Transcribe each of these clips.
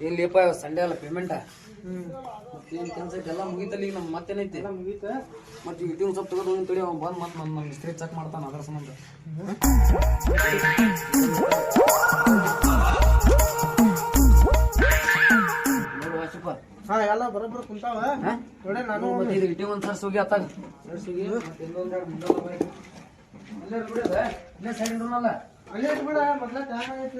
ಇಲ್ಲಿಪ್ಪ Sunday ಅಲ್ಲ payment ಏನು ಕೆಲಸ ಎಲ್ಲ ಮುಗಿತಲ್ಲ ಈಗ ನಮ್ಮ ಮತ್ತೇನೈತಿ? ಮುಗೀತ ಮತ್ತೆ ಇಟ್ಟಿನ ಸ್ವಲ್ಪ ತಗೊಂಡು ಹೋಗಿ ತಡಿ ಅವ್ನು ಬಂದು ಮತ್ತೆ ನಮ್ಮ ಮಿಸ್ತ್ರಿ ಚೆಕ್ ಮಾಡ್ತಾನೆ ಅದರ ಸಂಬಂಧ. ನೋಡು ವಾಸಪ್ಪ. ಹಾ ಎಲ್ಲ ಬರೋಬ್ಬರ ಕುಂತಾವ. ನೋಡೆ ನಾನು ಮತ್ತೆ ಇದು ಇಟ್ಟಿ ಒಂದು ಸರ್ಸ್ ಹೋಗಿ ಅತ್ತಾಗ ಸರ್ಸ್ ಹೋಗಿ ಮತ್ತೆ ಇನ್ನೊಂದು ಎರಡು ಮುಂದೆ ಬಿಡೋದ ಇಲ್ಲೇ ಸೈಡ್ ಇಡೋಣಲ್ಲ ಬಿಡ ಮೊದ್ಲ ಟ್ಯಾಮ್ ಆಗೈತಿ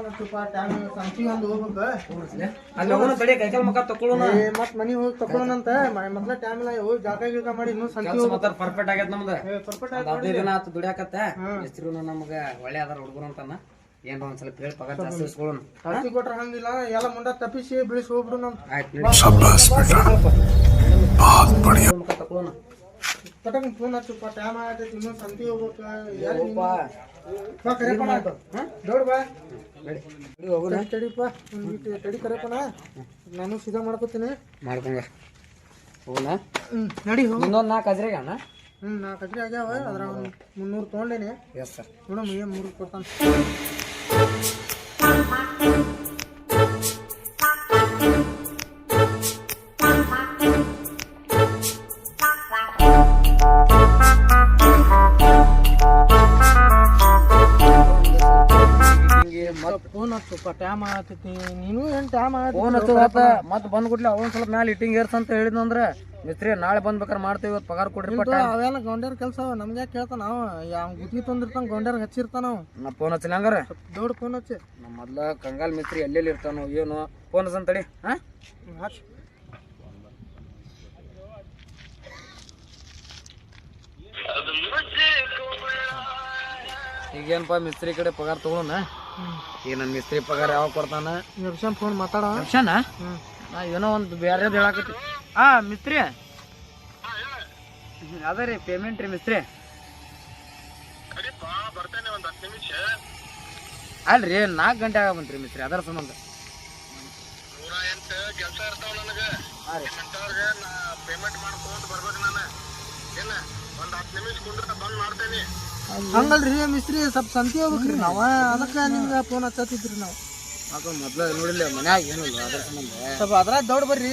ಹಚ್ಚಪ್ಪ ಟ್ಯಾಮ್ ಸಂತಿಗೆ ಒಂದು ಹೋಗ್ಬೇಕು ತಡಿ ಕೈಕಾಲ್ ಮುಖ ತಕೊಳ್ಳೋಣ ಏ, ಮತ್ ಮನಿಗೆ ಹೋಗಿ ತಕೊಳ್ಳೋಣಂತ ಮ- ಮೊದ್ಲ ಟೈಮ್ ಇಲ್ಲ ಹೋಗಿ ಜಾಗ ಗೀಗ ಮಾಡಿ ಇನ್ನೂ ಸಂತಿ ಪರ್ಫೆಕ್ಟ್ ಆಗೈತೆ ನಮ್ದು ಪರ್ಫೆಕ್ಟ್ ಒಂದ್ ಹದಿನೈದು ದಿನ ಆತು ದುಡಿಯಾಕತ್ತ ಹೆಸರು ನಮಗ ಒಳ್ಳೆ ಅದಾರ ಹುಡುಗರು ಅಂತಾನ ಏನ್ರ ಒಂದ್ ಸ್ವಲ್ಪ ಹೇಳಿ ಪಗಾರ ಜಾಸ್ತಿ ಇಸ್ಕೊಳ್ಳೋಣ ಜಾಸ್ತಿ ಕೊಟ್ರ ಹಂಗಿಲ್ಲ ಎಲ್ಲ ಮುಂಡ ತಪ್ಪಿಸಿ ಬಿಳಿಸಿ ಹೋಗ್ಬಿಡು ನಮ್ ಆಯ್ತು ತಕೊಳ್ಳೋಣ ತಟಕ್ ಫೋನ್ ಹಚ್ಚಪ್ಪ ಟೈಮ್ ಆಗೈತಿ ಇನ್ನೊಂದು ಸಂತಿ ಹೋಗ್ಬೇಕು. ಬಾ ಕರೆಯಪ್ಪ ಬಾ. ನಡಿ. ತಡಿ ತಡಿಪ್ಪ ಒಂದ್ ತಡಿ ಕರೆಯಪ್ಪನ ನಾನು ಸೀದಾ ಮಾಡ್ಕೋತೀನಿ. ಮಾಡ್ಕೊಂಗ ಹೋಗೋಣ. ನಡಿ ಹೋಗು. ಇನ್ನೊಂದ್ ನಾಲ್ಕು ಹಜರಿಗೆ ಅಣ್ಣ. ಹ್ಮ್ ನಾಲ್ಕು ಕಟ್ರಿ ಆಗ್ಯಾವ. ಅದ್ರ ಮುನ್ನೂರು ತೊಗೊಂಡೇನಿ. ಎಸ್ ಸರ್ ನೋಡಮ್ಮ ಏನ್ ಮೂರು ಕೊಡ್ತಾನ. ಮತ್ ಟೈಮ್ ಆಗತೈತಿ ನೀನು ಏನ್ ಟ್ಯಾಮ್ ಫೋನ್ ಆಗತೈತಿ ಮತ್ತೆ ಮತ್ ಬಂದ್ ಕೊಡ್ಲಿ ಅವನ್ ಸ್ವಲ್ಪ ಮ್ಯಾಲ ಇಟ್ಟಿಂಗ್ ಏರ್ಸ್ ಅಂತ ಹೇಳಿದ್ನಂದ್ರೆ ಮಿಸ್ತ್ರಿ ನಾಳೆ ಬಂದ್ಬೇಕಾರೆ ಮಾಡ್ತೀವಿ ಇವತ್ತು ಪಗಾರ ಕೊಡ್ರಿ ಪಟ್ಟ. ಅವೆಲ್ಲ ಗೌಂಡ್ಯಾರ ಕೆಲಸ ನಮ್ಗೆ ಯಾಕೆ ಕೇಳ್ತಾನ ನಾವು ಯಾವ ಗುದ್ಗಿ ತಂದಿರ್ತಾನ ಗೌಂಡ್ಯಾರ ಹಚ್ಚಿರ್ತಾನ ನಾ ಫೋನ್ ಹಚ್ಚಲಿ ಹಂಗಾರ? ದೊಡ್ಡ ಫೋನ್ ಹಚ್ಚಿ. ನಮ್ಮ ಮೊದ್ಲ ಕಂಗಾಲ್ ಮಿಸ್ತ್ರಿ ಎಲ್ಲೆಲ್ಲಿ ಇರ್ತಾನೋ ಏನು. ಫೋನ್ ಹಚ್ಚಂತಡಿ ಹಾ? ಈಗೇನಪ್ಪ ಮಿಸ್ತ್ರಿ ಕಡೆ ಪಗಾರ ತಗೊಳೋಣ? ಹ್ಮ್ ಈಗ ನಮ್ಮ ಮಿಸ್ತ್ರಿ ಪಗಾರ ಯಾವಾಗ ಕೊಡ್ತಾನ? ನಿರ್ಶನ್ ಫೋನ್ ಮಾತಾಡ? ನಿಮಿಷನ? ನಾ ಏನೋ ಒಂದು ಬೇರೆ ಹೇಳಾಕತ್ತಿ. ಆ ಮಿಸ್ತ್ರಿ. ಅದೇ ರೀ ಪೇಮೆಂಟ್ ರೀ ಮಿಸ್ತ್ರಿ? ಅಲ್ರಿ ನಾಲ್ಕು ಗಂಟೆ ಆಗ ಬಂತ್ರಿ ಮಿಸ್ತ್ರಿ ಅದರ ಸಂಬಂಧ. ಹಾ ರೀ. ಹಂಗಲ್ರಿ ಮಿಸ್ತ್ರಿ ಸ್ವಲ್ಪ ಸಂತಿ ಹೋಗ್ಬೇಕ್ರಿ ನಾವ ಅದಕ್ಕ ನಿಮ್ಗ ಫೋನ್ ಹಚ್ಚತ್ತಿದ್ರಿ ನಾವು ಮಕ್ಕಳು ಮೊದ್ಲು ನೋಡಿಲ್ಲ ಮನ್ಯಾಗ ಏನಿಲ್ಲ ಅದರ ಸಂಬಂಧ ಸ್ವಲ್ಪ ಅದ್ರ ದೊಡ್ಡ ಬರ್ರಿ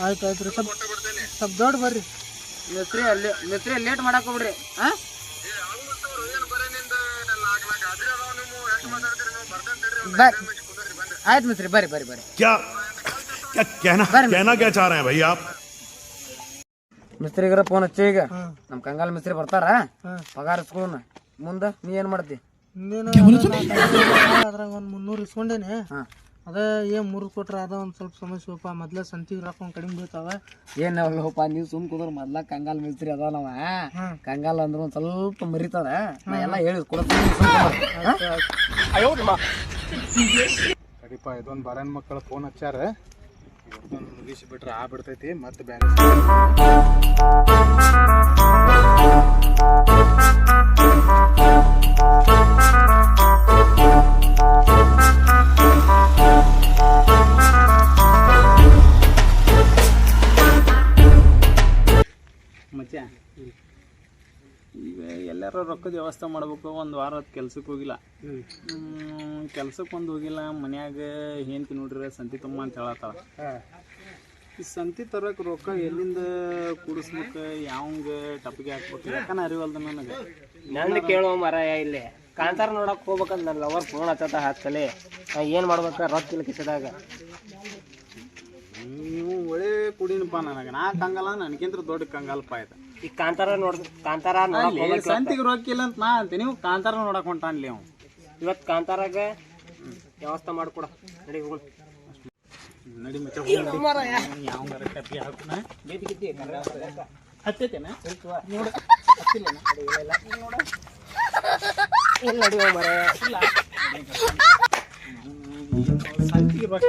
ಆಯ್ತು ಆಯ್ತು ರೀ ಸ್ವಲ್ಪ ಸ್ವಲ್ಪ ದೊಡ್ಡ ಬರ್ರಿ ಮಿಸ್ತ್ರಿ ಅಲ್ಲಿ ಮಿಸ್ತ್ರಿ ಲೇಟ್ ಮಾಡಕ್ ಹೋಗ್ಬಿಡ್ರಿ ಹಾ ಬರ್ರಿ ಆಯ್ತು ಮಿಸ್ತ್ರಿ ಬರ್ರಿ ಬರ್ರಿ ಬರ್ರಿ क्या क्या कहना कहना क्या चाह रहे हैं भाई आप ಮಿಸ್ತ್ರಿಗರ ಫೋನ್ ಹಚ್ಚಿ ಈಗ. ನಮ್ ಕಂಗಾಲ್ ಮಿಸ್ತ್ರಿ ಬರ್ತಾರ. ಪಗಾರ ಇಸ್ಕೊಳ್ಳೋಣ ಮುಂದ ನೀ ಏನ್ ಮಾಡ್ತಿ? ನೀನು ಅದ್ರಾಗ ಒಂದ್ ಮುನ್ನೂರು ಇಸ್ಕೊಂಡೇನಿ. ಅದ ಅದೇ ಏನ್ ಮೂರು ಕೊಟ್ರ ಅದ ಒಂದ್ ಸ್ವಲ್ಪ ಸಮಸ್ಯೆಪ್ಪ ಮೊದ್ಲ ಸಂತಿಗೆ ರೊಕ್ಕ ಕಡಿಮೆ ಬೀಳ್ತಾವ. ಏನ್ ಹೋಪ ನೀವ್ ಸುಮ್ ಕುದ್ರ ಮೊದ್ಲ ಕಂಗಾಲ್ ಮಿಸ್ತ್ರಿ ಅದಾವ ನಾವ ಕಂಗಾಲ ಅಂದ್ರ ಒಂದ್ ಸ್ವಲ್ಪ ಮರಿತಾರ. ನಾ ಎಲ್ಲ ಹೇಳಿ ಸರಿಪ ಇದೊಂದು ಬರನ್ ಮಕ್ಕಳ ಫೋನ್ ಹಚ್ಚಾರ ಮುಗಿಸಿ ಬಿಟ್ರೆ ಆ ಬಿಡ್ತೈತಿ ಮತ್ತೆ ಬ್ಯಾರೆ ಮಚ್ಚ ಎಲ್ಲಾರ ರೊಕ್ಕದ ವ್ಯವಸ್ಥೆ ಮಾಡ್ಬೇಕು ಒಂದು ವಾರ ಹೊತ್ತು ಕೆಲ್ಸಕ್ಕೆ ಹೋಗಿಲ್ಲ. ಕೆಲ್ಸಕ್ಕೆ ಒಂದು ಹೋಗಿಲ್ಲ ಮನ್ಯಾಗ ಹೆಂಡ್ತಿ ನೋಡ್ರಿ ಸಂತಿ ತುಂಬ ಅಂತ ಹೇಳತ್ತಾಳ. ಈ ಸಂತಿ ತರಕ್ಕೆ ರೊಕ್ಕ ಎಲ್ಲಿಂದ ಕೂಡಿಸ್ಬೇಕು ಯಾವಂಗ ಟಪ್ಪಿಗೆ ಹಾಕ್ಬೇಕು ಯಾಕನ ಅರಿವಲ್ದ ನನಗೆ? ನಂದು ಕೇಳುವ ಮರ ಇಲ್ಲಿ ಕಾಂತಾರ ನೋಡಕ್ ಹೋಗ್ಬೇಕಂತ ನನ್ನ ಲವರ್ ಫೋನ್ ಹಚ್ಚತ ಹಚ್ಚಲಿ ಏನು ಮಾಡ್ಬೇಕು ಮಾಡ್ಬೇಕ ರೊಕ್ಕ ಇಲ್ಲ ಕಿಸದಾಗ. ನೀವು ಒಳ್ಳೆ ಕುಡಿನಪ್ಪ ನನಗೆ. ನಾ ಕಂಗಲ್ಲ ನನಗಿಂತ ದೊಡ್ಡ ಕಂಗಲ್ಪ ಆಯ್ತು. ಈ ಕಾಂತಾರ ನೋಡ್ ಕಾಂತಾರ ಅಲ್ಲಿ ಸಂತಿಗೆ ಅಂತ ನಾ ಅಂತೀನಿ. ನೀವು ಕಾಂತಾರ ನೋಡಕ್ ಹೊಂಟಾನ್ಲಿ ಅವ್. ಇವತ್ತು ಕಾಂತಾರಾಗ ವ್ಯವಸ್ಥೆ ಮಾಡ್ಕೊಡ. ನಡಿ ಹೋಗೋಣ. ನಡಿ ಹಾಕೋಣ ಹತ್ತೈತೇನ? ಇಲ್ಲ ಮರ ಸಂತಿಗೆ ರೊಕ್ಕ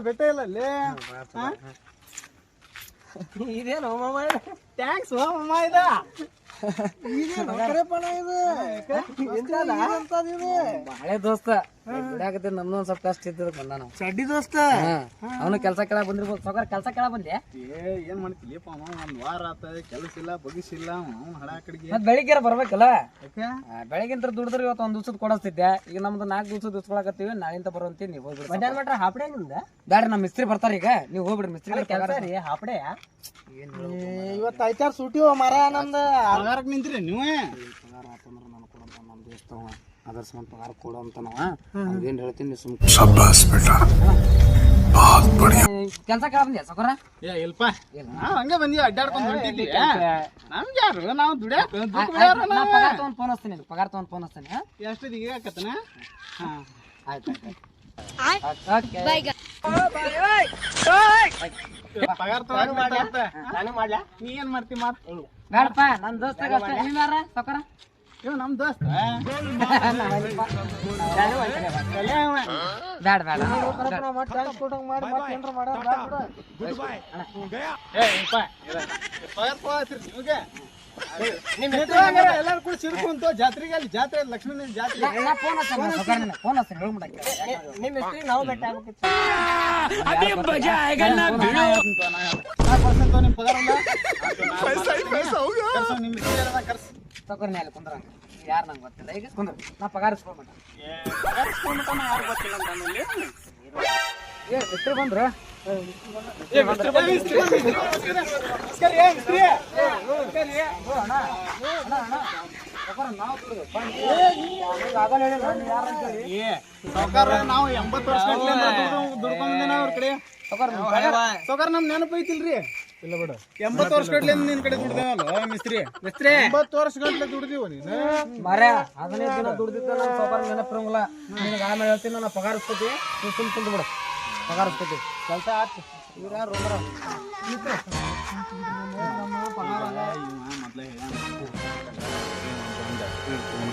ಬೆಟ್ಟ ಇಲ್ಲ ಲೇ ಇದೇನು ಮಾಮ ಟ್ಯಾಂಕ್ಸ್ ಅಮ್ಮ ಇದ? ಬಾಳೆ ದೋಸ್ತ. ಬಿಡಾಕತ್ತೀನಿ ನಮ್ದೊಂದು ಸ್ವಲ್ಪ ಕಷ್ಟ ಇದ್ದದ ಬಂದ ನಾವು. ಚಡ್ಡಿ ದೋಸ್ತ. ಅವನು ಕೆಲಸ ಕೇಳ ಬಂದಿರ್ಬೋದು. ಸಾವ್ಕಾರ ಕೆಲಸ ಕೇಳ ಬಂದೆ ಏ ಏನ್ ಮಾಡ್ತಿಲ್ಲಪ್ಪ ಅವ ಒಂದ್ ವಾರ ಆತ ಕೆಲಸ ಇಲ್ಲ ಬಗಿಸಿಲ್ಲ ಅವ್ನ ಹಡ ಕಡೆಗೆ. ಮತ್ ಬೆಳಿಗ್ಗೆ ಬರ್ಬೇಕಲ್ಲ? ಆ, ಬೆಳಗಿಂತ್ರ ದುಡಿದ್ರೆ ಇವತ್ತು ಒಂದ್ ದಿವಸದ ಕೊಡಸ್ತಿದ್ದೆ. ಈಗ ನಮ್ದು ನಾಲ್ಕು ದಿವಸದ ದಿವ್ಸಕೊಳಕತ್ತೀವಿ ನಾಳಿಂದ ಬರುವಂತ ನೀವು ಹೋಗ್ಬಿಡ್ರಿ ಮಧ್ಯಾಹ್ನ ಮಟ್ಟ ಹಾಪಡೆ ನಿಮ್ದ? ಬ್ಯಾಡ್ರಿ ನಮ್ಮ ಮಿಸ್ತ್ರಿ ಬರ್ತಾರ ಈಗ. ನೀವು ಹೋಗ್ಬಿಡ್ರಿ ಮಿಸ್ತ್ರಿ ಕೆಲಸ ರೀ ಹಾಪಡೆ ಇವತ್ತು ಐತಾರು ಸೂಟಿ ಮರ ನಮ್ದು ನಿಂತ್ರಿ ನೀವೇ. ಪಗಾರ ಆತಂದ್ರ ನಾನು ಕೊಡಂತ ನಮ್ಮ ಅವ. ಅದ್ರ ಸಂಬಂಧ ಪಗಾರ ಕೊಡು ಅಂತಾನವ ಏನ್ ಹೇಳ್ತೀನಿ ಸುಮ್ನೆ शाबाश बेटा बहुत बढ़िया ಕೆಲಸ ಕೆಳ ಬಂದ್ಯಾ ಸೌಕರ ಏ ಇಲ್ಪ ನಾವ್ ಹಂಗೆ ಬಂದೀವಿ ಅಡ್ಡಾಡ್ಕೊಂಡ್ ಹೊಂಟಿದ್ವಿ ನಮ್ಗೆ ಯಾರು ನಾವು ದುಡ್ಯಾಕ ದುಡ್ಡು ಬಿಡ್ಯಾರ ನಾ ನಾವು. ಪಗಾರ ತಗೊಂಡ್ ಫೋನ್ ಹಚ್ತೀನಿ ಪಗಾರ ತಗೊಂಡ್ ಫೋನ್ ಹಚ್ತೀನಿ ಹಾ? ಎಷ್ಟೊತ್ತಿಗೆ ಈಗ ಆಕತ್ತನ ಹಾ ಆಯ್ತು ಆಯ್ತು ಪಗಾರ ತಗೊಂಡ್ ನಾನು ಮಾಡ್ಲಾ ನೀ ಏನ್ ಮಾಡ್ತಿ ಮಾತ್ ಬೇಡಪ್ಪ ನನ್ನ ದೋಸ್ತಾಗ ಅಷ್ಟೇ ನೀವ್ ಯಾರ ಸೌಕರ ಇವ್ ನಮ್ ದೋಸ್ತ ಕಲೆ ಅವ. ಬೇಡ ಬೇಡ ಏ ಇಲ್ಪ ಇರ. ಪಗಾರ ತಗೊಳತ್ತೀರಿ ನಿಮ್ಗೆ ಎಲ್ಲಾರು ಕೂಡ ಸಿಡ್ಕೊಂತು ಜಾತ್ರೆಗೆ ಅಲ್ಲಿ ಜಾತ್ರೆ ಐತ್, ಲಕ್ಷ್ಮೀ ಜಾತ್ರೆ ನಾ ಫೋನ್ ಹಚ್ತೀನಿ ಸೌಕರ ನಿನ್ನ ಫೋನ್ ಹಚ್ತೀನಿ ಹೇಳ್ಬಿಡಕ್ಕೆ ನಿಮ್ಮ ಹೆಸ್ರಿಗೆ ನಾವು ಬೆಟ್ಟ ಆಗ್ಬೇಕಿತ್ತು ಪರ್ಸೆಂಟ್ ನಿಮ್ ಪಗಾರ ಅಲ್ಲ? ಆಯ್ತು, ನಾ ಮಾತಾಡ್ತೀನಿ. ಕರ್ಸು, ನಿಮ್ ಮಿಸ್ತ್ರಿ ಯಾರನ್ನ ಕರ್ಸು. ಸೌಕರ ಮೇಲೆ ಕುಂದ್ರಂಗ ಯಾರು ನಂಗೆ ಗೊತ್ತಿಲ್ಲ. ಈಗ ಕುಂದ್ರ. ನಾ ಪಗಾರ ಇಸ್ಕೊಳ್ಬೇಡ ಏ, ಮಿಸ್ತ್ರಿ ಬಂದ್ರು? ನಾವು ಎಂಬತ್ತು ವರ್ಷ ದುಡ್ಕೊಂಡ್ ಅವ್ರ ಕಡೆ? ಸಾವ್ಕಾರ ನಮ್ ನೆನಪು ಐತಿಲ್ರಿ. ಇಲ್ಲ ಬಿಡು. ಎಂಬತ್ತು ವರ್ಷ ಗಟ್ಲೆ ನಿನ್ ಕಡೆ ದುಡ್ದೇವಲ್ಲ ಮಿಸ್ತ್ರಿ. ಮಿಸ್ತ್ರಿ. ಎಂಬತ್ತು ವರ್ಷ ಗಟ್ಲೆ ದುಡ್ದೀವ ನೀನು? ಮರ ಹದಿನೈದು ದಿನ ದುಡ್ದಿದ್ದ ನನ್ನ ಸೌಕರ್ ನೆನಪಿರಂಗಿಲ್ಲ ನಿನಗೆ ಆಮೇಲೆ ಹೇಳ್ತೀನಿ ನಾನು ಪಗಾರ ಇಸ್ಕೊತಿ ನೀವು ಸುಮ್ ಕುಂತು ಬಿಡು ಪಗಾರ ಇಸ್ಕೊತಿ. ಕೆಲಸ ಆತು. ಇವ್ರು ರೋಮರ?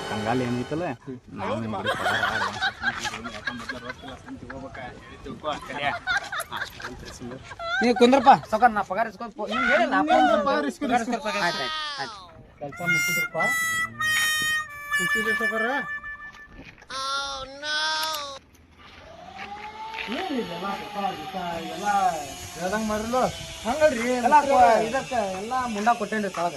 ಕಂಗಾಲ ಏನೈತಲ್ಲ ನಾವು ನೀವು ಕುಂದ್ರಪ್ಪ. ಸೌಕರ್ ನಾ ಪಗಾರ ಇಸ್ಕೊತ್ ನಿಮ್ಗೆ ಪಗಾರ ಇಸ್ಕೊತ್ ಆಯ್ತು ಆಯ್ತು ಕೆಲಸ ಮುಗಿದ್ರಪ್ಪ ಮುಚ್ಚಿದೆ ಸಾವ್ಕಾರ ಹೇಳ್ದಂಗ್ ಮಾಡಿರ್ಲು ಹಂಗಲ್ರಿ ಎಲ್ಲ ಇದಕ್ಕೆ ಎಲ್ಲ ಮುಂಡ ಕೊಟ್ಟೇನ್ರಿ ತಳಗ.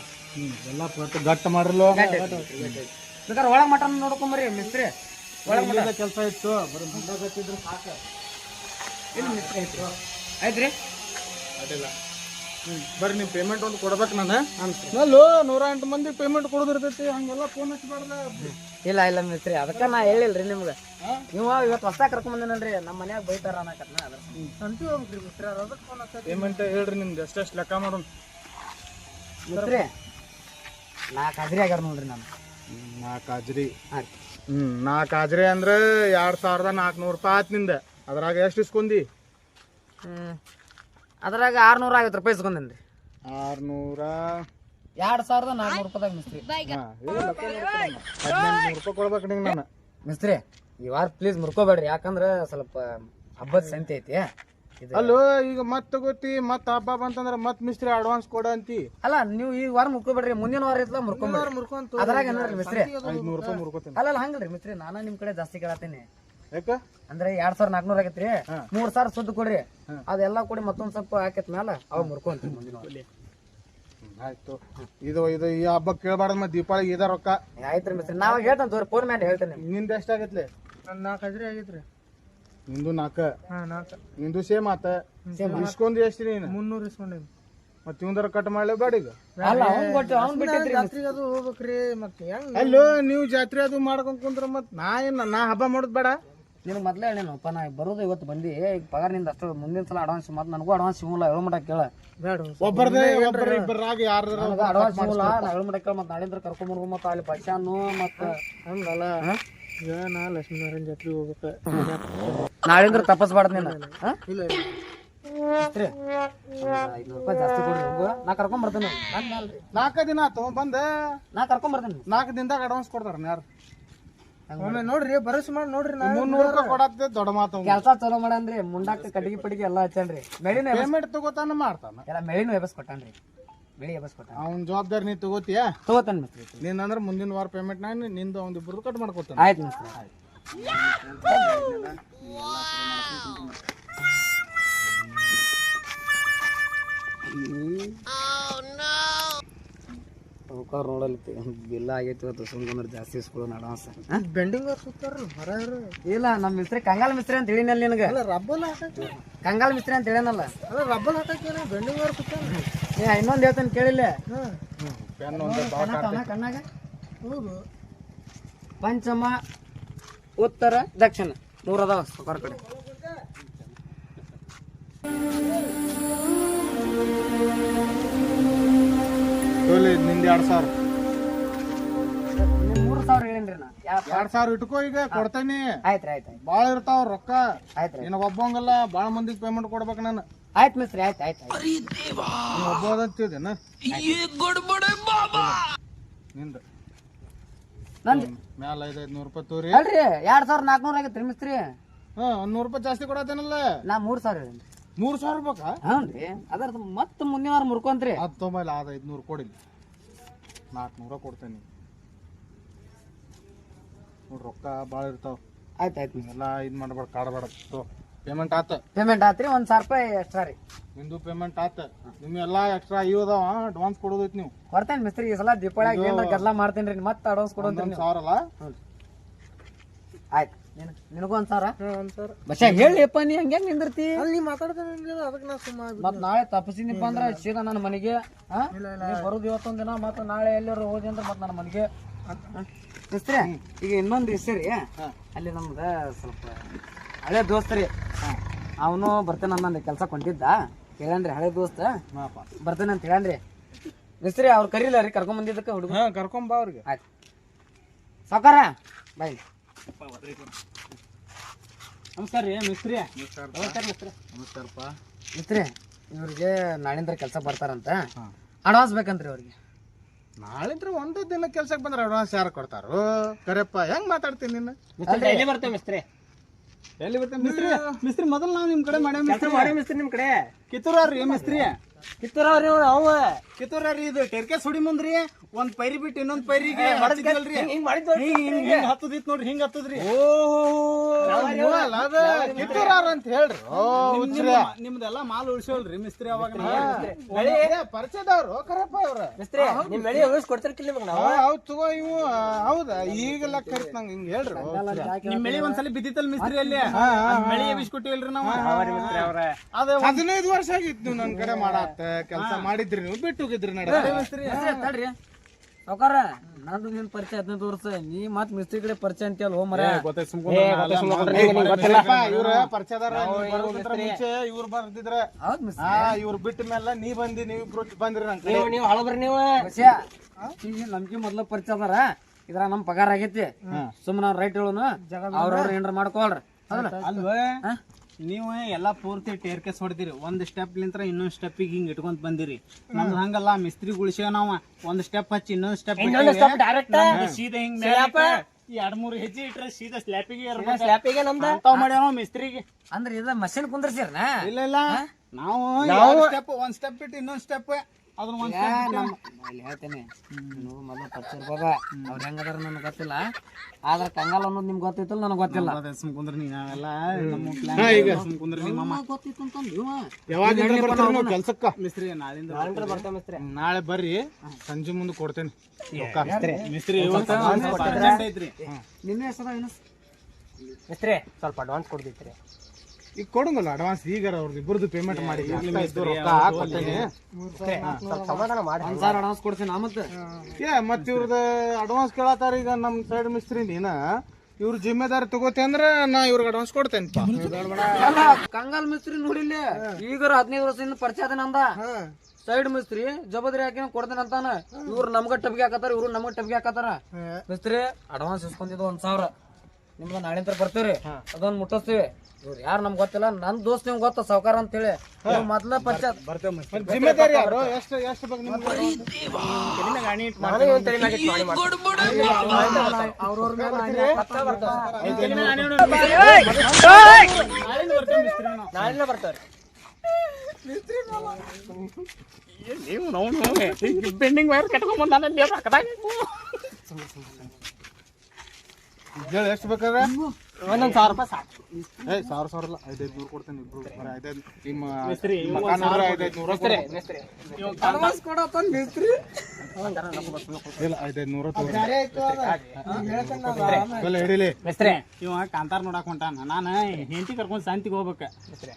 ಎಲ್ಲ ಪಟ್ಟು ಗಟ್ಟ ಮಾಡಿರ್ಲು ಬೇಕಾದ್ರೆ ಒಳಗ್ ಮಟನ್ ನೋಡ್ಕೊಂಬರಿ ಮಿಸ್ತ್ರಿ. ಒಳಗ ಕೆಲಸ ಇತ್ತು ಬರೀ ಮುಂಡ ಗಟ್ಟಿದ್ರು ಸಾಕು. ಇಲ್ಲಿ ಆಯ್ತು ರೀ ಅದೆಲ್ಲ ಅಡ್ಡಿಲ್ಲ. ಬರ್ರಿ ನೀವು ಪೇಮೆಂಟ್ ಒಂದು ಕೊಡ್ಬೇಕು ನಾನು? ಅಲ್ಲೋ ನೂರ ಎಂಟು ಮಂದಿ ಪೇಮೆಂಟ್ ಕೊಡೋದಿರ್ತೈತಿ ಹಂಗೆಲ್ಲ ಫೋನ್ ಹಚ್ಚಬಾರ್ದ ಇಲ್ಲ ಇಲ್ಲ ಮಿಸ್ತ್ರಿ ಅದಕ್ಕೆ ನಾ ಹೇಳಿಲ್ರಿ ನಿಮ್ಗೆ. ನೀವು ಇವತ್ತು ಹೊಸ ಕರ್ಕೊಂಡ್ ಬಂದಿನಲ್ರಿ ನಮ್ಮ ಮನ್ಯಾಗ ಬೈತಾರ ಅನ್ನಕತ್ನ ಅದ್ರ ಸಂತಿ ಹೋಗ್ಬಿಟ್ರಿ ಮಿಸ್ತ್ರ ಅದಕ್ಕೆ ಫೋನ್ ಹಚ್ಚ ಪೇಮೆಂಟ್ ಹೇಳ್ರಿ ನಿಮ್ದು ಎಷ್ಟೆಷ್ಟು ಲೆಕ್ಕ ಮಾಡೋಣ. ಮಿಸ್ರಿ ನಾಲ್ಕು ಹಜರಿ ಆಗ್ಯಾರ ನೋಡ್ರಿ ನಾನು ನಾಲ್ಕು ಹಾಜ್ರಿ. ಹಾಂ ಹ್ಞೂ ನಾಲ್ಕು ಹಾಜ್ರಿ ಅಂದ್ರೆ ಎರಡು ಸಾವಿರದ ನಾಲ್ಕುನೂರು ರೂಪಾಯಿ ಆತು ನಿಂದ. ಅದ್ರಾಗ ಎಷ್ಟು ಇಸ್ಕೊಂಡಿ ಹ್ಮ್. ಅದ್ರಾಗ ಆರ್ನೂರ ಐವತ್ತು ರೂಪಾಯಿ ಇಸ್ಕೊಂಡೇನ್ರಿ ಆರ್ನೂರ ಎರಡು ಸಾವಿರದ ನಾಲ್ಕುನೂರು ರೂಪಾಯಿದಾಗ ಮಿಸ್ತ್ರಿ. ಹದಿನೆಂಟು ರೂಪಾಯಿ ಕೊಡ್ಬೇಕು ನಿಂಗೆ ನಾನು. ಮಿಸ್ತ್ರಿ ಈ ವಾರ ಪ್ಲೀಸ್ ಮುರ್ಕೋಬೇಡ್ರಿ. ಯಾಕಂದ್ರೆ ಸ್ವಲ್ಪ ಹಬ್ಬದ ಸಂತೆ ಐತಿ. ಇದು ಅಲ್ಲೋ ಈಗ ಮತ್ತೆ ಗೊತ್ತಿ ಮತ್ತೆ ಹಬ್ಬ ಬಂತಂದ್ರೆ ಮತ್ತೆ ಮಿಸ್ತ್ರಿ ಅಡ್ವಾನ್ಸ್ ಕೊಡ ಅಂತಿ. ಅಲ್ಲ ನೀವು ಈ ವಾರ ಮುರ್ಕೋಬೇಡ್ರಿ. ಮುಂದಿನ ವಾರ ಇತ್ತಲ್ಲ ಮುರ್ಕೊಂಬೇಡ್ರಿ. ಮುರ್ಕೊಂತ ಅದ್ರಾಗ ಏನಾರ ಮಿಸ್ತ್ರಿ? ಐದ್ನೂರು ರೂಪಾಯಿ ಮುರ್ಕೋತೀನಿ. ಅಲ್ಲ ಅಲ್ಲ ಹಂಗಲ್ರಿ ಮಿಸ್ತ್ರಿ. ನಾನು ನಿಮ್ಮ ಕಡೆ ಜಾಸ್ತಿ ಕೇಳತ್ತೀನಿ. ಯಾಕೆ? ಅಂದ್ರೆ ಎರಡ್ ಸಾವಿರ ನಾಲ್ಕನೂರ ಆಗೈತ್ರಿ. ಮೂರ್ ಸಾವಿರ ಸುದ್ದು ಕೊಡ್ರಿ. ಅದೆಲ್ಲ ಕೊಡಿ ಮತ್ತೊಂದ್ ಸ್ವಲ್ಪ ಹಾಕೈತ್ ಮ್ಯಾಲ ಅವಾಗ ಮುರ್ಕೊಂತೀವಿ ಮುಂದಿನ ಆಯ್ತು. ಇದು ಇದು ಈ ಹಬ್ಬ ಕೇಳಬಾರ್ದು ಮತ್ತೆ ದೀಪಾವಳಿ ಇದ ರೊಕ್ಕ. ಆಯ್ತ್ರಿ ಮಿಸ್ತ್ರಿ. ನಾವ್ ಹೇಳ್ತೇನೆ ತೋರಿ ಫೋನ್ ಮೇಲೆ ಹೇಳ್ತೇನೆ ನಿಂದ ಎಷ್ಟಾಗೈತ್ಲೆ ನನ್ನ ನಾಲ್ಕು ಹಜರಿ ಆಗೈತ್ರಿ. ನಿಂದು ನಾಲ್ಕ? ಹಾ ನಾಲ್ಕು. ನಿಂದು ಸೇಮ್ ಆತ? ಇಸ್ಕೊಂಡ್ ಎಷ್ಟು ನೀನು? ಮುನ್ನೂರು ಇಸ್ಕೊಂಡೇನಿ ಮತ್ತೆ ಇವಂದರ ಕಟ್ ಮಾಡ್ಲೇ ಬೇಡ ಈಗ ಅಲ್ಲ ಅವ್ನ್ ಕೊಟ್ಟು ಅವ್ನ್ ಬಿಟ್ಟಿದ್ರಿ ಜಾತ್ರೆಗೆ ಅದು ಹೋಗ್ಬೇಕ್ರಿ. ಮತ್ತೆ ಹೆಂಗ್ ಅಲ್ಲೋ ನೀವು ಜಾತ್ರೆ ಅದು ಮಾಡ್ಕೊಂಡ್ ಕುಂದ್ರ ಮತ್ ನಾ ಏನ್ ನಾ ಹಬ್ಬ ಮಾಡೋದ್ ಬೇಡ. ನಿನಗೆ ಮೊದಲೇ ಹೇಳಿನಪ್ಪ ನಾ ಬರೋದು ಇವತ್ತು ಬಂದು ಈಗ ಪಗಾರ ನಿಂದ ಅಷ್ಟು ಮುಂದಿನ ಸಲ ಅಡ್ವಾನ್ಸ್ ಮತ್ತೆ ನನಗೂ ಅಡ್ವಾನ್ಸ್ ಸಿಗಲ್ಲ ಹೇಳೋ ಮಟ್ಟ ಕೇಳ. ಬೇಡ. ಒಬ್ಬರದೇ ಒಬ್ಬರ ಇಬ್ಬರಾಗ ಯಾರ್ದಾರ ಅಡ್ವಾನ್ಸ್ ಸಿಗಲ್ಲ ನಾ ಹೇಳೋ ಮಟ್ಟ ಕೇಳ ಮತ್ತೆ ನಾಳಿಂದ್ರ ಕರ್ಕೊಂಬರ್ಬೋ ಮತ್ತೆ ಅಲ್ಲಿ ಬಸ್ಸಾನು ಮತ್ತೆ ಹಂಗಲ್ಲ. ಈಗ ನಾ ಲಕ್ಷ್ಮೀನಾರಾಯಣ ಜಾತ್ರೆಗೆ ಹೋಗ್ಬೇಕು. ನಾಳಿಂದ್ರ ತಪ್ಪಸ್ಬಾರ್ದು ನೀನು? ಇಲ್ಲ ನಾಲ್ಕ ದಿನ ಆತು ಬಂದ. ನಾ ಕರ್ಕೊಂಡ್ ಬರ್ತೇನೆ. ನಾಲ್ಕು ದಿನದಾಗ ಅಡ್ವಾನ್ಸ್ ಕೊಡ್ತಾರ ಯಾರು? ಒಮ್ಮೆ ನೋಡ್ರಿ ಬರಸ್ ಮಾಡಿ ನೋಡ್ರಿ ನಾ ಮುನ್ನೂರು ರೂಪಾಯಿ ಕೊಡತ್ತೆ ದೊಡ್ಡ ಮಾತು ಕೆಲಸ ಚಲೋ ಮಾಡನ್ರಿ ಮುಂಡಾಕ ಕಟ್ಟಿಗೆ ಪಡಿಗೆ ಎಲ್ಲ ಹಚ್ಚನ್ರಿ. ಮೆಳಿನ ಪೇಮೆಂಟ್ ತಗೋತಾನ ಮಾಡ್ತಾನ. ಎಲ್ಲ ವ್ಯವಸ್ಥೆ ಎಬಸ್ ಕೊಟ್ಟಾನ್ರಿ. ಬೆಳಿ ಎಬಸ್ ಕೊಟ್ಟಾನ ಅವ್ನ ಜವಾಬ್ದಾರಿ ನೀ ತಗೋತೀಯಾ? ತಗೋತಾನ ಮಿಸ್ತ್ರಿ ನೀನ್ ಅಂದ್ರೆ ಮುಂದಿನ ವಾರ ಪೇಮೆಂಟ್ ನಾನು ನಿಂದು ಅವ್ನ ಇಬ್ಬರು ಕಟ್ ಮಾಡ್ಕೊತಾನ. ಆಯ್ತು ಮಿಸ್ತ್ರಿ ಸಾವುಕಾರ ನೋಡಲಿಕ್ಕೆ ಬಿಲ್ಲ ಆಗೈತಿ ಇವತ್ತು ಸುಮ್ಮನೆ ಜಾಸ್ತಿ ಇಸ್ಕೊಳ್ಳೋಣ ಅಡ್ವಾನ್ಸ್ ಬೆಂಡಿಂಗ್ ಅವ್ರು ಸುತ್ತಾರ ಹೊರ ಇಲ್ಲ ನಮ್ಮ ಮಿಸ್ತ್ರಿ ಕಂಗಾಲ ಮಿಸ್ತ್ರಿ ಅಂತ ಹೇಳಿನಲ್ಲ ನಿನಗೆ? ಅಲ್ಲ ರಬ್ಬಲ್ ಹಾಕಕ್ಕೆ. ಕಂಗಾಲ್ ಮಿಸ್ತ್ರಿ ಅಂತ ಹೇಳ್ಯಾನಲ್ಲ ಅಲ್ಲ ರಬ್ಬಲ್ ಹಾಕಕ್ಕೆ ಬೆಂಡಿಂಗ್ ಅವ್ರು ಸುತ್ತಾರ ಏ ಇನ್ನೊಂದು ಹೇಳ್ತಾನೆ ಕೇಳಿಲ್ಲ. ಪೆನ್ ಒಂದು ಕಣ್ಣಾಗ ಹೌದು. ಪಂಚಮ ಉತ್ತರ ದಕ್ಷಿಣ. ಮೂರದ ಅದಾವ ಸಾವುಕಾರ ಕಡೆ ನಿಂದ ಎರಡ್ ಸಾವಿರ. ಮೂರು ಸಾವಿರ ಹೇಳಿನ್ರಿ ನಾ. ಎರಡ್ ಸಾವಿರ ಇಟ್ಕೋ ಈಗ ಕೊಡ್ತೇನಿ. ಆಯ್ತು ರೀ ಆಯ್ತು ಬಾಳ ಇರ್ತಾವ ರೊಕ್ಕ. ಆಯ್ತು ನಿನಗ ಒಬ್ಬಂಗಲ್ಲ ಬಾಳ ಮಂದಿಗೆ ಪೇಮೆಂಟ್ ಕೊಡ್ಬೇಕು ನಾನು. ಆಯ್ತು ಮಿಸ್ತ್ರಿ ಆಯ್ತು ಆಯ್ತು ಆಯ್ತು. ನೀ? ಒಬ್ಬ ಅಂತಿದ್ದೇನ ನಿಂದ. ನಂದು ಐದು ಐದು ಐದ್ನೂರು ರೂಪಾಯಿ ತೋರಿ. ಅಲ್ರಿ ಎರಡ್ ಸಾವಿರ ನಾಲ್ಕುನೂರ ಆಗೈತೆ ರೀ ಮಿಸ್ತ್ರಿ. ಹಾ ಒಂದ್ ನೂರು ರೂಪಾಯಿ ಜಾಸ್ತಿ ಕೊಡತ್ತೇನಲ್ಲ? ನಾ ಮೂರ್ ಸಾವಿರ ಹೇಳಿನ್ರಿ. ಮೂರ್ ಸಾವಿರ ರೂಪಾಯಿ ಅದರ ರೀ ಅದ್ರದ್ದು ಮತ್ತೆ ಮುಂದಿನ ವಾರ ಮುರ್ಕೊಂತ್ರಿ. ಅದ್ ತೊಂಬೈಲ ಅದ ಐದ್ನೂರು ಕೊಡಿಲ್ಲ ನಾಲ್ಕುನೂರ ಕೊಡ್ತೇನೆ. ನೋಡ್ ರೊಕ್ಕ ಭಾಳ ಇರ್ತಾವ. ಆಯ್ತು ಆಯ್ತು ಎಲ್ಲ ಇದು ಮಾಡಬೇಡ ಕಾಡಬೇಡ. ಪೇಮೆಂಟ್ ಆತ. ಪೇಮೆಂಟ್ ಆತ್ರಿ ಒಂದು ಸಾವಿರ ರೂಪಾಯಿ ಎಕ್ಸ್ಟ್ರಾ ರೀ. ನಿಮ್ದು ಪೇಮೆಂಟ್ ಆತ. ನಿಮ್ ಎಲ್ಲಾ ಎಕ್ಸ್ಟ್ರಾ ಇವ್ ಅದಾವ ಅಡ್ವಾನ್ಸ್ ಕೊಡೋದೈತಿ ನೀವು. ಕೊಡ್ತೇನೆ ಮಿಸ್ತ್ರಿ ಈ ಸಲ ದೀಪಾವಳಿ ಏನಾರ ಮಾಡ್ತೇನೆ ರೀ ಮತ್ತೆ ಅಡ್ವಾನ್ಸ್ ಕೊಡೋದ್ರಿ ಸಾವಿರ ಅಲ್ಲ ಆಯ್ತು. ನಿನಗೂ ಸರ್ ಬಸ್ ಹೇಳಿಯಪ್ಪ ನೀ ಹಂಗೆ ನಿಂದಿರ್ತಿ? ಅಲ್ಲಿ ಮಾತಾಡ್ತಾನೆ ಅದಕ್ಕೆ ನಾ ಸುಮ್ಮ ಮತ್ ನಾಳೆ ತಪ್ಪಿಸಿನಿಪ್ಪ ಅಂದ್ರೆ ಸೀದಾ ನನ್ನ ಮನೆಗೆ ಬರೋದು ಇವತ್ತೊಂದು ದಿನ ಮತ್ತೆ ನಾಳೆ ಎಲ್ಲರೂ ಹೋದಿ ಅಂದ್ರೆ ಮತ್ತೆ ನನ್ನ ಮನೆಗೆ. ಮಿಸ್ತ್ರಿ ಈಗ ಇನ್ನೊಂದು ಹೆಸರಿ ಅಲ್ಲಿ ನಮ್ದ ಸ್ವಲ್ಪ ಹಳೆ ದೋಸ್ತ ರೀ. ಅವನು ಬರ್ತೇನೆ ನನ್ನ ಕೆಲಸ ಕೊಂಡಿದ್ದ ಕೇಳಂದ್ರಿ ಹಳೆ ದೋಸ್ತ. ಬರ್ತೇನೆ ಅಂತ ಹೇಳಂದ್ರಿ. ಮಿಸ್ತ್ರಿ ಅವ್ರು ಕರೀಲ ರೀ ಕರ್ಕೊಂಡ್ ಬಂದಿದ್ದಕ್ಕೆ ಹುಡುಗ? ಕರ್ಕೊಂಬ ಅವ್ರಿಗೆ. ಆಯ್ತು. ಸಾವ್ಕಾರ ಬಾಯ್ ನಮಸ್ಕಾರ ರೀ ಮಿಸ್ತ್ರಿ. ನಮಸ್ಕಾರಪ್ಪ. ಮಿಸ್ತ್ರಿ. ಇವ್ರಿಗೆ ನಾಳಿಂದ ಕೆಲಸ ಬರ್ತಾರಂತ. ಅಡ್ವಾನ್ಸ್ ಬೇಕಂತ್ರಿ ಅವ್ರಿಗೆ. ನಾಳಿಂತ್ರ ಒಂದೇ ದಿನ ಕೆಲ್ಸಕ್ಕೆ ಬಂದ್ರೆ ಅಡ್ವಾನ್ಸ್ ಯಾರು ಕೊಡ್ತಾರೋ? ಕರೆಪ್ಪ ಹೆಂಗ್ ಮಾತಾಡ್ತೀನಿ ನಿನ್ನ? ಎಲ್ಲಿ ಬರ್ತೇವೆ ಮಿಸ್ತ್ರಿ? ಎಲ್ಲಿ ಬರ್ತೇನೆ? ಮಿಸ್ತ್ರಿ ಮಿಸ್ತ್ರಿ ಮೊದಲು ನಾವು ನಿಮ್ಮ ಕಡೆ ಮಾಡ್ಯಾವ ಕೆಲಸ ಮಿಸ್ತ್ರಿ? ಮಾಡಿ ಮಿಸ್ತ್ರಿ ನಿಮ್ ಕಡೆ? ಕಿತ್ತೂರ್ರಿ ಮಿಸ್ತ್ರಿ. ಕಿತ್ತೂರವ್ರಿ ಅವ ಕಿತ್ತೂರ್ರಿ ಇದು ಟೆರ್ಕೆ ಸುಡಿ ಮುಂದ್ರಿ? ಒಂದ್ ಪೈರಿ ಬಿಟ್ಟು ಇನ್ನೊಂದ್ ಪೈರಿಗೆ ಹಚ್ಚಿದ್ವಲ್ರಿ ಹಿಂಗ್ ಮಾಡಿದ್ವಿ ಹಿಂಗ್ ಹತ್ತದಿತ್ ನೋಡ್ರಿ ಹಿಂಗ್ ಹತ್ತದ್ರಿ. ಕಿತ್ತೂರಾರ ಅಂತ ಹೇಳ್ರಿ. ನಿಮ್ದೆಲ್ಲ ಮಾಲ್ ಉಳ್ಸೋಲ್ರಿ ಮಿಸ್ತ್ರಿ ಅವಾಗ ಪರಿಚಯದವ್ರು ಕರಪ್ಪ ಅವ್ರ. ಮಿಸ್ತ್ರಿ ನಿಮ್ ಬೆಳಿ ಉಳಿಸ್ ಕೊಡ್ತಿರ್ಕಿಲ್ಲ ನಾವು. ಹೌದ್ ತಗೋ ಇವು ಹೌದಾ. ಈಗೆಲ್ಲ ಕರಿತ್ ನಂಗೆ ಹಿಂಗ್ ಹೇಳ್ರಿ. ನಿಮ್ ಬೆಳಿ ಒಂದ್ಸಲ ಬಿದ್ದಿತ್ತಲ್ ಮಿಸ್ತ್ರಿ ಅಲ್ಲಿ? ಬೆಳಿ ಬಿಸ್ಕೊಟ್ಟಿಲ್ರಿ ನಾವು. ಅದ ಹದಿನೈದು ವರ್ಷ ಆಗಿತ್ತು ನೀವು ನನ್ ಕಡೆ ಕೆಲಸ ಮಾಡಿದ್ರಿ ನೀವು ಬಿಟ್ಟು ಹೋಗಿದ್ರಿ ನಡ ಮಿಸ್ತ್ರಿ ತಡ್ರಿ. ಸಾವ್ಕಾರ ನಂದು ನಿನ್ ಪರಿಚಯ ಹದಿನೈದು ವರ್ಷ ನೀ ಮತ್ ಮಿಸ್ತ್ರಿ ಕಡೆ ಪರಿಚಯ ಅಂತೀಯಲ್ಲ ಹೋ ಮರ ಇವ್ರ ಪರಿಚಯದಾರ ಇವ್ರು ಬರ್ದಿದ್ರ ಹೌದ್ ಮಿಸ್ತ್ರಿ. ಹಾ ಇವ್ರು ಬಿಟ್ಟ ಮೇಲೆ ನೀ ಬಂದಿ ನೀವ್ ಬಂದ್ರಿ ನೀವು ನೀವು ಹಳಬ್ರಿ ನೀವು. ಈಗ ನಮ್ಗೆ ಮೊದ್ಲ ಪರಿಚಯ ಅದಾರ. ಇದ್ರ ನಮ್ ಪಗಾರ ಆಗೈತಿ. ಸುಮ್ಮನೆ ರೈಟ್ ಹೇಳೋನು. ಅವ್ರವ್ರ ಏನ್ರ ಮಾಡ್ಕೊಳ್ರಿ. ಅಲ್ವೇ? ನೀವು ಎಲ್ಲಾ ಪೂರ್ತಿ ಟೇರ್ಕೆಸ್ ಹೊಡ್ದಿರಿ. ಒಂದು ಸ್ಟೆಪ್ ಲಿಂತ್ರ ಇನ್ನೊಂದ್ ಸ್ಟೆಪ್ಪಿಗೆ ಹಿಂಗ್ ಇಟ್ಕೊಂತ ಬಂದಿರಿ. ನಮ್ದು ಹಂಗಲ್ಲ ಮಿಸ್ತ್ರಿ ಗುಳಿಸ್ಯಾವ ನಾವ ಒಂದು ಸ್ಟೆಪ್ ಹಚ್ಚಿ ಇನ್ನೊಂದ್ ಸ್ಟೆಪ್? ಸೀದಾ ಹಿಂಗ್? ಎರಡ್ ಮೂರ್ ಹೆಜ್ಜೆ ಇಟ್ರೆ ಸೀದಾ ಸ್ಲ್ಯಾಪಿಗೆ ಸ್ಲ್ಯಾಪಿಗೆ ನಮ್ದ? ಅಂತಾವ್ ಮಾಡ್ಯಾವ ಮಿಸ್ತ್ರಿಗೆ. ಅಂದ್ರೆ ಇದ ಮಷಿನ್ ಕುಂದ್ರಸಿರ್ನ ಇಲ್ಲ ಇಲ್ಲ. ನಾವು ಸ್ಟೆಪ್ ಒಂದ್ ಸ್ಟೆಪ್ ಬಿಟ್ಟು ಇನ್ನೊಂದ್ ಸ್ಟೆಪ್ ಅದನ್ನ ಒಂದ್ ಹೇಳ್ತೇನೆ. ನೀವು ಮೊದಲು ಪರಿಚಯ ಇರ್ಬೋದ ಅವ್ರ ಹೆಂಗದಾರ ನನಗೆ ಗೊತ್ತಿಲ್ಲ. ಆದ್ರೆ ಕಂಗಾಲ್ ಅನ್ನೋದು ನಿಮ್ಗೆ ಗೊತ್ತಿತ್ತಲ್ಲ ನನಗೆ ಗೊತ್ತಿಲ್ಲ. ಅದೇ ಸುಮ್ ಕುಂದ್ರಿ ನೀ ನಾವೆಲ್ಲ ನಮ್ಮ ಪ್ಲಾನ್ ಸುಮ್ ಕುಂದ್ರಿ ನಿಮ್ಮ ಮಾಮ ಗೊತ್ತಿತ್ತು ಅಂತಂದು ಇವ. ಯಾವಾಗ ಬರ್ತೀರಿ ನೀವು ಕೆಲ್ಸಕ್ಕ? ಮಿಸ್ತ್ರಿ ನಾಳಿಂದ ಬರ್ತೇವೆ. ಮಿಸ್ತ್ರಿ. ನಾಳೆ ಬರ್ರಿ. ಸಂಜೆ ಮುಂದೆ ಕೊಡ್ತೇನೆ. ಮಿಸ್ತ್ರಿ ಇವತ್ತು ಸ್ವಲ್ಪ urgent ಐತ್ರಿ ನಿನ್ನೆ ಹೆಸರ ಏನು? ಮಿಸ್ತ್ರಿ ಸ್ವಲ್ಪ ಅಡ್ವಾನ್ಸ್ ಕೊಡ್ದಿತ್ರಿ. ಈಗ ಕೊಡಂಗಲ್ಲ ಅಡ್ವಾನ್ಸ್ ಈಗ ಅವ್ರದ್ದು ಇಬ್ಬರದು ಪೇಮೆಂಟ್ ಮಾಡಿ. ಅಡ್ವಾನ್ಸ್ ಕೊಡ್ತೀನಿ ಮತ್ತೆ. ಏ ಮತ್ ಇವ್ರದ ಅಡ್ವಾನ್ಸ್ ಕೇಳತ್ತಾರ ಈಗ ನಮ್ ಸೈಡ್ ಮಿಸ್ತ್ರಿ ನೀನ. ಇವ್ರ ಜಿಮ್ಮೆದಾರಿ ತಗೋತಿ ಅಂದ್ರ ನಾ ಇವ್ರಿಗೆ ಅಡ್ವಾನ್ಸ್ ಕೊಡ್ತೇನೆ ಕಂಗಾಲ್ ಮಿಸ್ತ್ರಿ ನೋಡಿಲ್ಲ ಈಗ ಹದಿನೈದು ವರ್ಷದಿಂದ ಪರಿಚಯ ಅದ. ನಂದ ಸೈಡ್ ಮಿಸ್ತ್ರಿ ಜಬದ್ರಿ ಹಾಕಿ ಕೊಡ್ತೇನೆ ಅಂತಾನ. ಇವ್ರು ನಮ್ಗ ಟಬ್ಗೆ ಹಾಕತಾರ ಇವ್ರು ನಮ್ಗ ಟಬ್ಗೆ ಹಾಕತಾರ ಮಿಸ್ತ್ರಿ ಅಡ್ವಾನ್ಸ್ ಇಸ್ಕೊಂಡಿದ್ದು ಒಂದ್ ಸಾವಿರ. ನಿಮ್ದು ನಾಳಿಂತ್ರ ಬರ್ತೀವಿ ಅದೊಂದು ಮುಟ್ಟಿಸ್ತೀವಿ. ಇವ್ರು ಯಾರು ನಮ್ಗೆ ಗೊತ್ತಿಲ್ಲ ನನ್ನ ದೋಸ್ತ್ ನಿಮ್ಗೆ ಗೊತ್ತ ಸಾವ್ಕಾರ ಅಂತೇಳಿ. ಇವ್ರು ಮೊದ್ಲ ಪಂಚಾಯತ್ ಬರ್ತೇವೆ ಜಿಮ್ಮೆದಾರಿ ಯಾರು? ಎಷ್ಟು ಎಷ್ಟು ಬಗ್ಗೆ ನಿಮ್ಗೆ. ಅವ್ರವ್ರ ಬರ್ತಾರೆ ನೀವು ಬೆಂಡಿಂಗ್ ವೈರ್ ಕಟ್ಕೊಂಡ್ ಬಂದ ಎಷ್ಟು ಬೇಕಾದ್ರೆ? ಒಂದೊಂದು ಸಾವಿರ ರೂಪಾಯಿ ಸಾಕು. ಏ ಸಾವಿರ ಸಾವಿರ ಇಲ್ಲ ಐದೈದು ನೂರು ಕೊಡ್ತೇನೆ ಇಬ್ರು. ಬರೀ ಐದೈದು. ನಿಮ್ಮ ಮಕಾನ್ ಐದೈದು ನೂರ ಅಡ್ವಾನ್ಸ್ ಮೇಸ್ತ್ರಿ. ಇಲ್ಲ ಐದೈದು ನೂರ ಹಿಡೀಲಿ. ಮಿಸ್ತ್ರಿ. ಇವ ಕಾಂತಾರ ನೋಡಕ್ ಹೊಂಟಾನ. ನಾನು ಹೆಂಡತಿ ಕರ್ಕೊಂಡ್ ಶಾಂತಿಗೆ ಹೋಗ್ಬೇಕ.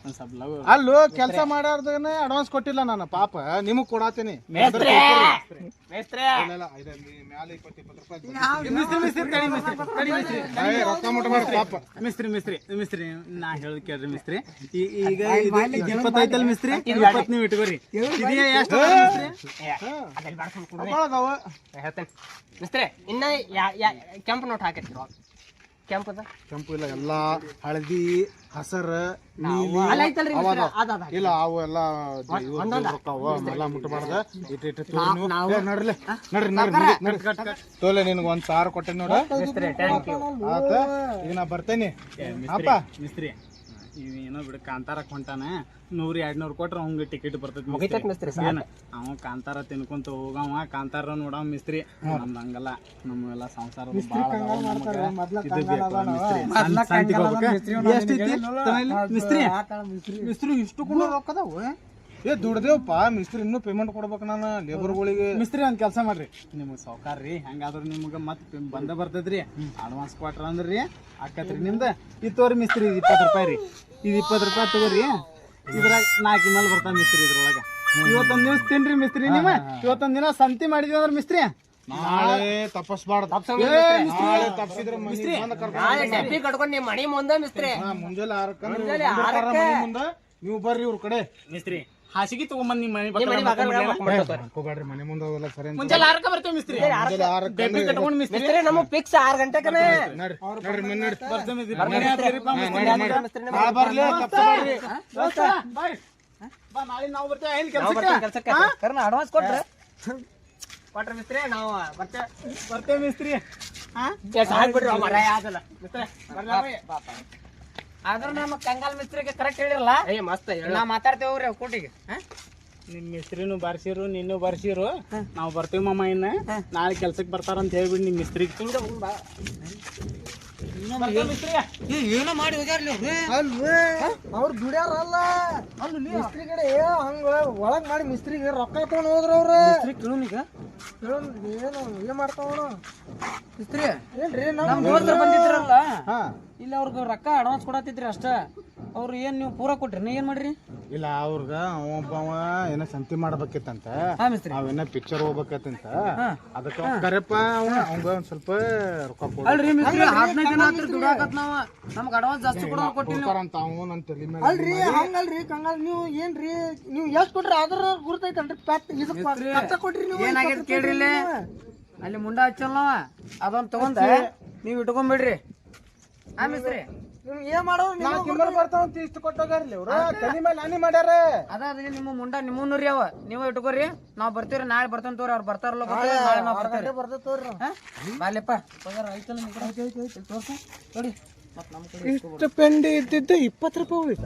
ಒಂದ್ ಸ್ವಲ್ಪ ಲವ್ ಅಲ್ಲೂ ಕೆಲಸ ಮಾಡಾರ್ದನ ಅಡ್ವಾನ್ಸ್ ಕೊಟ್ಟಿಲ್ಲ ನಾನು ಪಾಪ. ನಿಮಗ್ ಕೊಡಾತೀನಿ. ಮೇಸ್ತ್ರಿ. ಮೇಸ್ತ್ರಿ. ಇಲ್ಲ, ಐದೈದು ಮ್ಯಾಲೆ ಇಪ್ಪತ್ತು ಇಪ್ಪತ್ತು ರೂಪಾಯಿ ಮಿಸ್ತ್ರಿ ಮಿಸ್ತ್ರಿ ತಡಿ ಮಿಸ್ತ್ರಿ ತಡಿ ಮಿಸ್ತ್ರಿ. ಏ, ರೊಕ್ಕ ಮುಟ್ಟ ಮಾಡಿ ಪಾಪ. ಮಿಸ್ತ್ರಿ ಮಿಸ್ತ್ರಿ ಮಿಸ್ತ್ರಿ ನಾ ಹೇಳದ್ ಕೇಳ್ರಿ ಮಿಸ್ತ್ರಿ. ಈ- ಈಗ ಇಪ್ಪತ್ತೈತಲ್ ಮಿಸ್ತ್ರಿ ಇಪ್ಪತ್ತು ನೀವು ಇಟ್ಕೋರಿ. ಎಷ್ಟು ಮಿಸ್ತ್ರಿ? ತಗೊಳೋದವ. ಹೇಳ್ತೇನೆ. ಮಿಸ್ತ್ರಿ ಇನ್ನ ಯಾ- ಯಾ- ಕೆಂಪು ನೋಟ್ ಹಾಕಿರ್ತೀರ ಕೆಂಪದ? ಕೆಂಪು ಇಲ್ಲ ಎಲ್ಲ ಹಳದಿ ಹಸರ ನೀಲಿ ಅವ ಅದಾವ. ಇಲ್ಲ ಅವು ಎಲ್ಲ ಎಲ್ಲ ಮುಟ್ಟಬಾರ್ದ ತೋರಿ ನೀವು ನಡ್ರಿ ನಡ್ರಿ ನಡ್ರಿ ನಡ್ರಿ. ತೋಲೆ ನಿನಗೆ ಒಂದ್ ಸಾವಿರ ಕೊಟ್ಟೆ ನೋಡ. ಮಿಸ್ತ್ರಿ ಥ್ಯಾಂಕ್ ಯು ಆತ ಈಗ ನಾ ಬರ್ತೇನೆ. ಅಪ್ಪ. ಮಿಸ್ತ್ರಿ. ಏನೋ ಬಿಡು ಕಾಂತಾರ ಹೊಂಟಾನ. ನೂರ್ ಎರಡ್ ನೂರ್ ಕೊಟ್ರ ಅವಂಗ ಟಿಕೆಟ್ ಬರ್ತೈತಿ ಮುಗಿತೈತ್ ಮಿಸ್ತ್ರಿ, ಸಾಕು. ಏನ? ಅವ ಕಾಂತಾರ ತಿನ್ಕೊಂತ ಹೋಗವ ಕಾಂತಾರ ನೋಡವ ಮಿಸ್ತ್ರಿ. ನಮ್ದು ಹಂಗಲ್ಲ. ನಮ್ಗೆಲ್ಲ ಸಂಸಾರ ಮಿಸ್ತ್ರಿ ಮಿಸ್ತ್ರಿ. ಇಷ್ಟು ಕೂಡ ರೊಕ್ಕದವು ಏ ದುಡ್ದೇವಪ್ಪ ಮಿಸ್ತ್ರಿ ಇನ್ನೂ ಪೇಮೆಂಟ್ ಕೊಡ್ಬೇಕು ನಾನು ಲೇಬರ್ಗಳಿಗೆ ಮಿಸ್ತ್ರಿ ಒಂದು ಕೆಲಸ ಮಾಡ್ರಿ. ನಿಮ್ಗೆ ಸಾವುಕಾರ ರೀ ಹೆಂಗಾದ್ರು ನಿಮ್ಗೆ ಮತ್ತೆ ಬಂದ ರೀ ಅಡ್ವಾನ್ಸ್ ಕೊಟ್ರ ಅಂದ್ರಿ ಆಕತ್ರಿ. ನಿಮ್ದು ಇದು ತೋರಿ ಮಿಸ್ತ್ರಿ ಇದು ಇಪ್ಪತ್ತು ರೂಪಾಯಿ ರೀ. ಇದು ಇಪ್ಪತ್ತು ರೂಪಾಯಿ ತಗೋರಿ. ಇದ್ರಾಗ ನಾಲ್ಕು ಮೇಲೆ ಬರ್ತಾವ ಮಿಸ್ತ್ರಿ ಇದ್ರೊಳಗೆ. ಇವತ್ತೊಂದು ದಿವಸ ತಿನ್ರಿ ಮಿಸ್ತ್ರಿ ನೀವು. ಇವತ್ತೊಂದು ದಿನ ಸಂತಿ ಮಾಡಿದ್ವಿ ಅಂದ್ರೆ ಮಿಸ್ತ್ರಿ. ನಾಳೆ ತಪ್ಪಸ್ಬಾರ್ದು. ನಾಳೆ ತಪ್ಪಿದ್ರೆ ಮನೆ ಬಂದ್ ಕರ್ಕೊಂಡ್ ನಾಳೆ ಡಬ್ಬಿ ಕಟ್ಕೊಂಡು ನಿಮ್ಮ ಮನೆ ಮುಂದೆ ಮಿಸ್ತ್ರಿ. ಮುಂಜಾನೆ ಆರಕ್ಕೆ. ಮುಂದೆ. ನೀವು ಬರ್ರಿ ಇವ್ರ ಕಡೆ. ಮಿಸ್ತ್ರಿ. ಹಾಸಿಗೆ ತಗೊಂಬಂದ್ ನಿಮ್ಮ ಮನೆ ಅನ್ಕೋಬೇಡ್ರಿ ಮನೆ ಮುಂದೆ ಸರಿ ಅಂತ. ಮುಂಜಾನೆ ಆರಕ್ಕೆ ಬರ್ತೇವೆ ಮಿಸ್ತ್ರಿ. ಮುಂಜಾನೆ ಆರಕ್ಕೆ ಡಬ್ಬಿ ಕಟ್ಕೊಂಡು ಮಿಸ್ತ್ರಿ. ಮಿಸ್ತ್ರಿ ನಮಗ್ ಫಿಕ್ಸ್ ಆರ್ ಗಂಟೆಕನೆ ನಡ್ರಿ ನಡ್ರಿ ಮನೆ ನಡ್ರಿ ಬರ್ತೇವೆ ಮಿಸ್ತ್ರಿ. ಮನೆ ಹತ್ತಿರಪ್ಪ ಮಿಸ್ತ್ರಿ. ಮಿಸ್ತ್ರಿ ನಾಳೆ ಬರ್ಲಿ ತಪ್ಪಿಸ್ಬೇಡ್ರಿ ದೋಸ್ತ, ಬಾಯ್. ಬಾ ನಾಳೆ ನಾವು ಬರ್ತೇವೆ. ಏನ್ ನಾವು ಬರ್ತೀವಿ ಕೆಲ್ಸಕ್ಕೆ. ಕೆಲ್ಸಕ್ಕೆ ಕರ್ನ ಅಡ್ವಾನ್ಸ್ ಕೊಟ್ರೆ. ಕೊಟ್ರಿ ಮಿಸ್ತ್ರಿ ನಾವು ಬರ್ತೇವೆ. ಬರ್ತೇವೆ ಮಿಸ್ತ್ರಿ. ಹಾ ಬಿಡ್ರಿ ಮರ ಯಾವ್ದಲ್ಲ ಮಿಸ್ತ್ರಿ ಆದ್ರ ನಮ್ಮ ಕಂಗಾಲ್ ಮಿಸ್ತ್ರಿಗೆ ಕರೆಕ್ಟ್ ಹೇಳಿರಲ್ಲ? ಏ ಮಸ್ತ್ ಹೇಳ. ನಾ ಮಾತಾಡ್ತೇವ್ರಿ ಕೋಟಿಗೆ. ನಿಮ್ಮ ಮಿಸ್ತ್ರಿನೂ ಬರ್ಸಿರು ನಿನ್ನೂ ಬರ್ಸಿರು. ನಾವು ಬರ್ತೀವಿ ಮಮ್ಮ ಇನ್ನ. ನಾಳೆ ಕೆಲ್ಸಕ್ಕೆ ಬರ್ತಾರಂತ ಹೇಳ್ಬಿಡಿ ನಿಮ್ ಮಿಸ್ತ್ರಿ ಏನೋ? ಮಾಡಿ ಹೋಗ್ಯಾರ್ಲಿ ಅವ್ರು. ಅಲ್ವೇ? ಅವ್ರು ದುಡ್ಯಾರಲ್ಲ. ಅಲ್ಲಿ ಮಿಸ್ತ್ರಿ ಕಡೆ ಹಂಗ ಒಳಗ್ ಮಾಡಿ ಮಿಸ್ತ್ರಿಗೆ ರೊಕ್ಕ ತಗೊಂಡ್ ಹೋದ್ರ ಅವ್ರ. ಕೇಳೋನಿಗ ಏನು ಏನ್ ಮಾಡ್ತಾವ ಮಿಸ್ತ್ರಿ ಏನ್ರಿ ನಮ್ ದೋಸ್ತರು ಬಂದಿದ್ರಲ್ಲ. ಹಾ. ಇಲ್ಲಿ ಅವ್ರಿಗೆ ರೊಕ್ಕ ಅಡ್ವಾನ್ಸ್ ಕೊಡತ್ತಿದ್ರಿ ಅಷ್ಟ. ಅವ್ರು ಏನ್ ನೀವು ಪೂರ ಕೊಟ್ರಿ? ನೀ ಏನ್ ಮಾಡ್ರಿ? ಇಲ್ಲ ಅವ್ರಗ ಅವ ಒಬ್ಬವ ಏನೋ ಸಂತಿ ಮಾಡ್ಬೇಕಿತ್ತಂತ. ಹಾ ಮಿಸ್ತ್ರಿ. ಅವೇನ ಪಿಕ್ಚರ್ ಹೋಗ್ಬೇಕಂತ. ಅದಕ್ಕೆ ಕರೆಪ್ಪ ಅವ ಅವಂಗ ಒಂದ್ ಸ್ವಲ್ಪ ರೊಕ್ಕ ಕೊಡು. ಅಲ್ರಿ ಮಿಸ್ತ್ರಿ ಹದಿನೈದು ದಿನ ಹತ್ರ ದುಡಾಕತ್ತ ನಾವ. ನಮ್ಗೆ ಅಡ್ವಾನ್ಸ್ ಜಾಸ್ತಿ ಕೊಡೋದು ಕೊಟ್ಟಿಲ್ಲ. ಅಂತ ಅವ ನನ್ ತಲೆ ಮೇಲೆ ಅಲ್ರಿ ಹಂಗಲ್ರಿ ಕಂಗಾಲ್ ನೀವು ಏನ್ರಿ? ನೀವು ಎಷ್ಟ್ ಕೊಟ್ರಿ ಅದ್ರ ಗುರ್ತೈತಲ್ರಿ? ಪ್ಯಾಕ್ ಇದು ಪಕ್ಕ ಕೊಟ್ರಿ ನೀವು ಏನಾಗೈತೆ ಕೇಳ್ರಿ ಇಲ್ಲಿ ಅಲ್ಲಿ ಮುಂಡ ಹಚ್ಚಲ್ಲ ನಾವ ಅದೊಂದ್ ತಗೊಂಡ ನೀವ್ ಇಟ್ಕೊಂಡ್ಬಿಡ್ರಿ ನೀವು ಏನ್ ಮಾಡೋ ನಾ ಕಿಮ್ಮಲ್ ಬರ್ತಾವಂತ ಇಷ್ಟು ಕೊಟ್ಟೋಗಾರ್ಲಿ ಅವ್ರು ತಲೆ ಮೇಲೆ ಹಾನಿ ಮಾಡ್ಯಾರ. ಅದ ನಿಮ್ಮ ಮುಂಡ ನಿಮ್ಮನ್ನೂರಿ ಅವ ನೀವು ಇಟ್ಕೋರಿ. ನಾವ್ ಬರ್ತೀವ್ರಿ ನಾಳೆ ಬರ್ತೇನೆ ತೋರಿ ಅವ್ರು ಬರ್ತಾರಲ್ಲ ಗೊತ್ತಿಲ್ಲ, ನಾಳೆ ನಾವ್ ಬರ್ತೀವಿ ಬಾಲ್ಯಪ್ಪ ಪಗಾರ ಐತಲ್ಲ ನಿಮ್ ಕಡೆ? ಇಲ್ಲಿ ತೋರ್ಸು. ನೋಡಿ. ಮತ್ತ್ ನಮ್ ಕಡೆ ಇಷ್ಟು ಪೆಂಡಿ ಇದ್ದಿದ್ದು ಇಪ್ಪತ್ತು ರೂಪಾಯಿ ಉಳಿತ